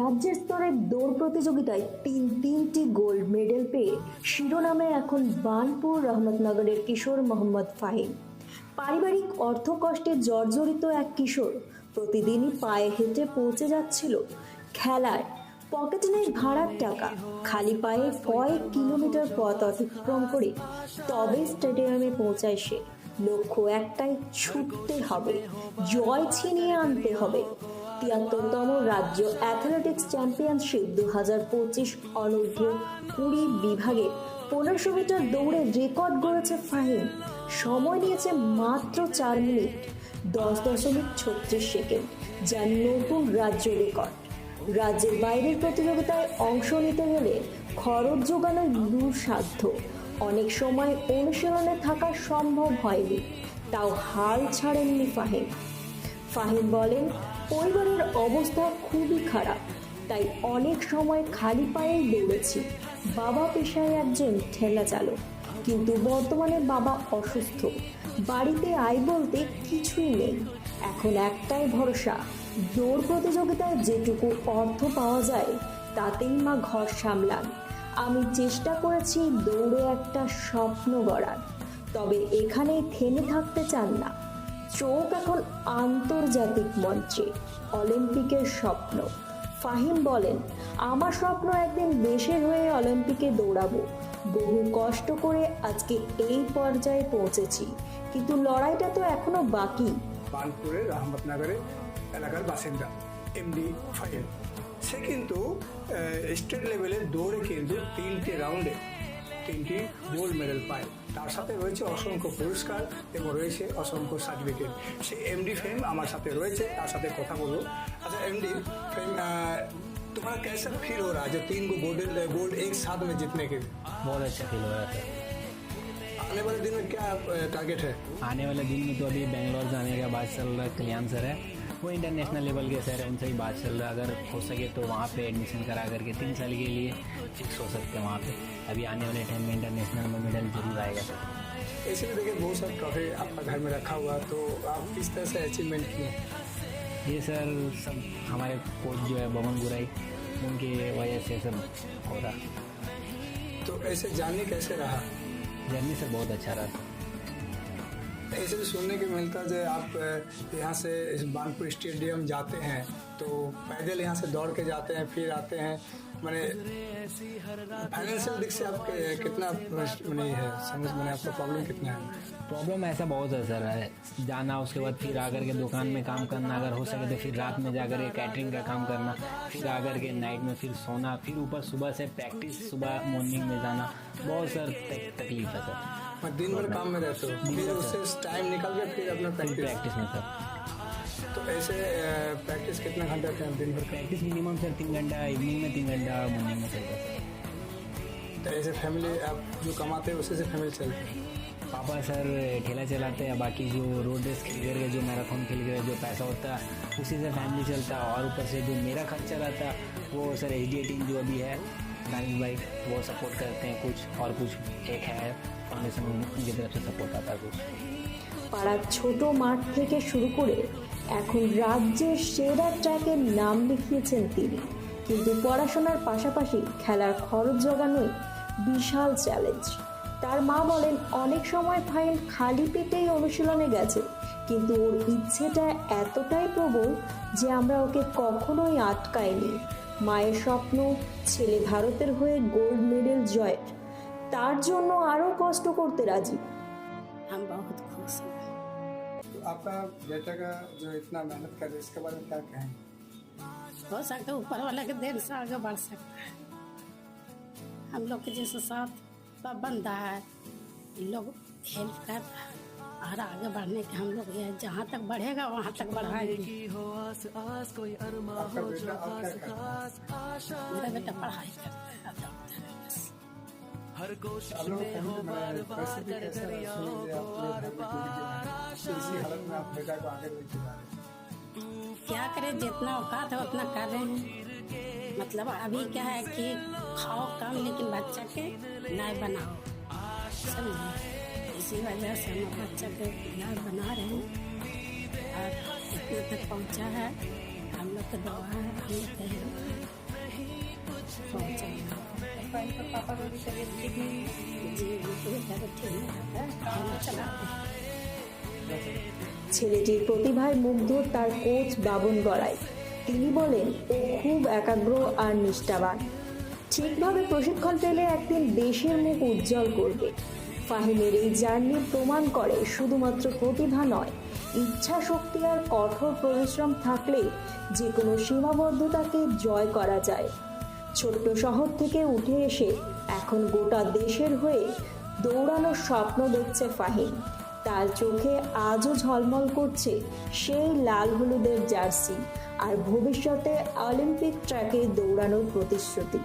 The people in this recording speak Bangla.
রাজ্যের স্তরে দৌড় প্রতিযোগিতায় তিন তিনটি গোল্ড মেডেল পেয়ে শিরোনামে এখন বানপুর রহমতনগরের কিশোর মোহাম্মদ ফাহিম। পারিবারিক অর্থকষ্টে জর্জরিত এক কিশোর প্রতিদিনই পায়ে হেঁটে পৌঁছে যাচ্ছিল খেলায়। পকেটে নেই ভাড়ার টাকা, খালি পায়ে কয়েক কিলোমিটার পথ অতিক্রম করে তবে স্টেডিয়ামে পৌঁছায় সে। লক্ষ্য একটাই, ছুটতে হবে। জয় ছিনিয়ে আনতে হবে। তিয়াত্তরতম রাজ্য অ্যাথলেটিক্স চ্যাম্পিয়নশিপ দু হাজার পঁচিশ অনূর্ধ্ব কুড়ি বিভাগে পনেরোশো মিটার দৌড়ে রেকর্ড গড়েছে ফাহিম। সময় নিয়েছে মাত্র চার মিনিট, দশ দশমিক ছত্রিশ সেকেন্ড, যা নতুন রাজ্য রেকর্ড। রাজ্যের বাইরের প্রতিযোগিতায় অংশ নিতে গেলে খরচ যোগানো দুঃসাধ্য। অনেক সময় অনুশীলনে থাকা সম্ভব হয়নি, তাও হাল ছাড়েননি ফাহিম। ফাহিম বলেন, পরিবারের অবস্থা খুবই খারাপ। তাই অনেক সময় খালি পায়েই দৌড়েছি। বাবা পেশায় একজন ঠেলা চালক। কিন্তু বর্তমানে বাবা অসুস্থ। বাড়িতে আয় বলতে কিছুই নেই। এখন একটাই ভরসা, দৌড় প্রতিযোগিতায় যেটুকু অর্থ পাওয়া যায়, তাতেই মা ঘর সামলান। আমি চেষ্টা করেছি দৌড়ে একটা স্বপ্ন গড়ার। তবে এখানেই থেমে থাকতে চান না। চোখ এখন আন্তর্জাতিক মঞ্চে, অলিম্পিকের স্বপ্ন। ফাহিম বলেন, আমার স্বপ্ন একদিন দেশের হয়ে অলিম্পিকে দৌড়াবো। বহু কষ্ট করে আজকে এই পর্যায়ে পৌঁছেছি। কিন্তু লড়াইটা তো এখনও বাকি। বানপুরের রহমতনগরে এলাকার বাসিন্দা এমডি ফাহিম। সে কিন্তু স্টেট লেভেলে দৌড়ে কিন্তু তিনটি রাউন্ডে তিনটি গোল্ড মেডেল পায়। তার সাথে রয়েছে অসংখ্য পুরস্কার এবং রয়েছে অসংখ্য সার্টিফিকেট সে এমডি ফেম আমার সাথে রয়েছে তার সাথে কথা বলবো अच्छा एमडी फेम तुम्हारा कैसा फील हो रहा है जो तीन को गोल्ड गोल्ड एक साथ में जीतने के बहुत अच्छा फील हो रहा था आने वाले दिन में क्या टारगेट है? आने वाले दिन में तो अभी बेंगलोर जाने का बात चल रहा है कल्याण सर है। वो इंटरनेशनल लेवल के सर है उनसे ही बात चल रहा है। अगर हो सके तो वहाँ पे एडमिशन करा करके तीन साल के लिए फिक्स हो सकते हैं वहाँ पे। अभी आने वाले टाइम में इंटरनेशनल में मेडल ज़रूर आएगा। सर ऐसे भी देखिए बहुत सारा ट्रॉफी आपका घर में रखा हुआ तो आप किस तरह से अचीवमेंट किए? ये सर सब हमारे कोच जो है बमन गुराई उनकी वजह से सब हो रहा। तो ऐसे जानने कैसे रहा? जर्नी सर बहुत अच्छा रहा था। ऐसे भी सुनने को मिलता है आप यहाँ से इस बानपुर स्टेडियम जाते हैं तो पैदल यहाँ से दौड़ के जाते हैं, फिर आते हैं मैंने फाइनेंशियल दिख से आप के- कितना मैंने है समझ मैंने आपका प्रॉब्लम कितना है? प्रॉब्लम ऐसा बहुत है सर है जाना उसके बाद फिर आकर के दुकान में काम करना अगर हो सके तो फिर रात में जाकर के कैटरिंग का काम करना फिर आकर के नाइट में फिर सोना फिर ऊपर सुबह से प्रैक्टिस सुबह मॉर्निंग में जाना बहुत सर तकलीफ़ है सर। दिन भर काम में रहते हो फिर उससे टाइम निकल के फिर अपना प्रैक्टिस में सर। तो ऐसे प्रैक्टिस कितना घंटा का दिन भर का प्रैक्टिस मिनिमम सर तीन घंटा इवनिंग में तीन घंटा मॉर्निंग में चलता है सर तो ऐसे फैमिली आप जो कमाते हैं उसी से फैमिली चलती है पापा सर ठेला चलाते हैं बाकी जो रोड रेस खेल करके जो मैराथन खेल कर जो पैसा होता है उसी से फैमिली चलता है और ऊपर से जो मेरा खर्चा रहता है वो सर एच टीम जो अभी है दानिश भाई वो सपोर्ट करते हैं कुछ और कुछ एक है फाउंडेशन उनकी तरफ से सपोर्ट आता है कुछ পাড়ার ছোট মাঠ থেকে শুরু করে এখন রাজ্যের সেরা ট্র্যাকের নাম লিখিয়েছেন তিনি। কিন্তু পড়াশোনার পাশাপাশি খেলার খরচ জোগানোই বিশাল চ্যালেঞ্জ তার মা বলেন, অনেক সময় ফাইন খালি পেটেই অনুশীলনে গেছে, কিন্তু ওর ইচ্ছেটা এতটাই প্রবল যে আমরা ওকে কখনোই আটকাইনি। মায়ের স্বপ্ন, ছেলে ভারতের হয়ে গোল্ড মেডেল জয়ের। তার জন্য আরও কষ্ট করতে রাজি। आपका बेटा का जो इतना मेहनत कर रहे हैं इसके बारे में क्या कहें? हो सकता है ऊपर वाला के देन से आगे बढ़ सकता है। हम लोग के जैसे साथ सब बंदा है इन लोग हेल्प कर रहा है और आगे बढ़ने के हम लोग ये जहाँ तक बढ़ेगा वहाँ तक बढ़ाएँगे। मेरा बेटा पढ़ाई करता है है लोग फैमिली में परिस्थिति कैसे रहा सुनिए आप पूरे घर में टूट गए हैं तो इसी हालत में आप बेटा को आगे लेके जा रहे हैं। क्या करें जितना औकात है उतना कर रहे हैं। मतलब अभी क्या है कि खाओ कम लेकिन बच्चा के नहीं बनाओ। समझे इसी वजह से हम बच्चा के नहीं बना रहे हैं। और इतना तक पहुँचा है। हम लोग का दुआ है हम लोग ছেলেটির প্রতিভায় মুগ্ধ তার কোচ বাবন গড়াই। তিনি বলেন, ও খুব একাগ্র আর নিষ্ঠাবান। ঠিকভাবে প্রশিক্ষণ পেলে একদিন দেশের মুখ উজ্জ্বল করবে। ফাহিমের এই জার্নি প্রমাণ করে শুধুমাত্র প্রতিভা নয় ইচ্ছা শক্তি আর কঠোর পরিশ্রম থাকলে যে কোনো সীমাবদ্ধতাকে জয় করা যায়। ছোট্ট শহর থেকে উঠে এসে এখন গোটা দেশের হয়ে দৌড়ানোর স্বপ্ন দেখছে ফাহিম। তার চোখে আজও ঝলমল করছে সেই লাল হলুদের জার্সি আর ভবিষ্যতে অলিম্পিক ট্র্যাকে দৌড়ানোর প্রতিশ্রুতি।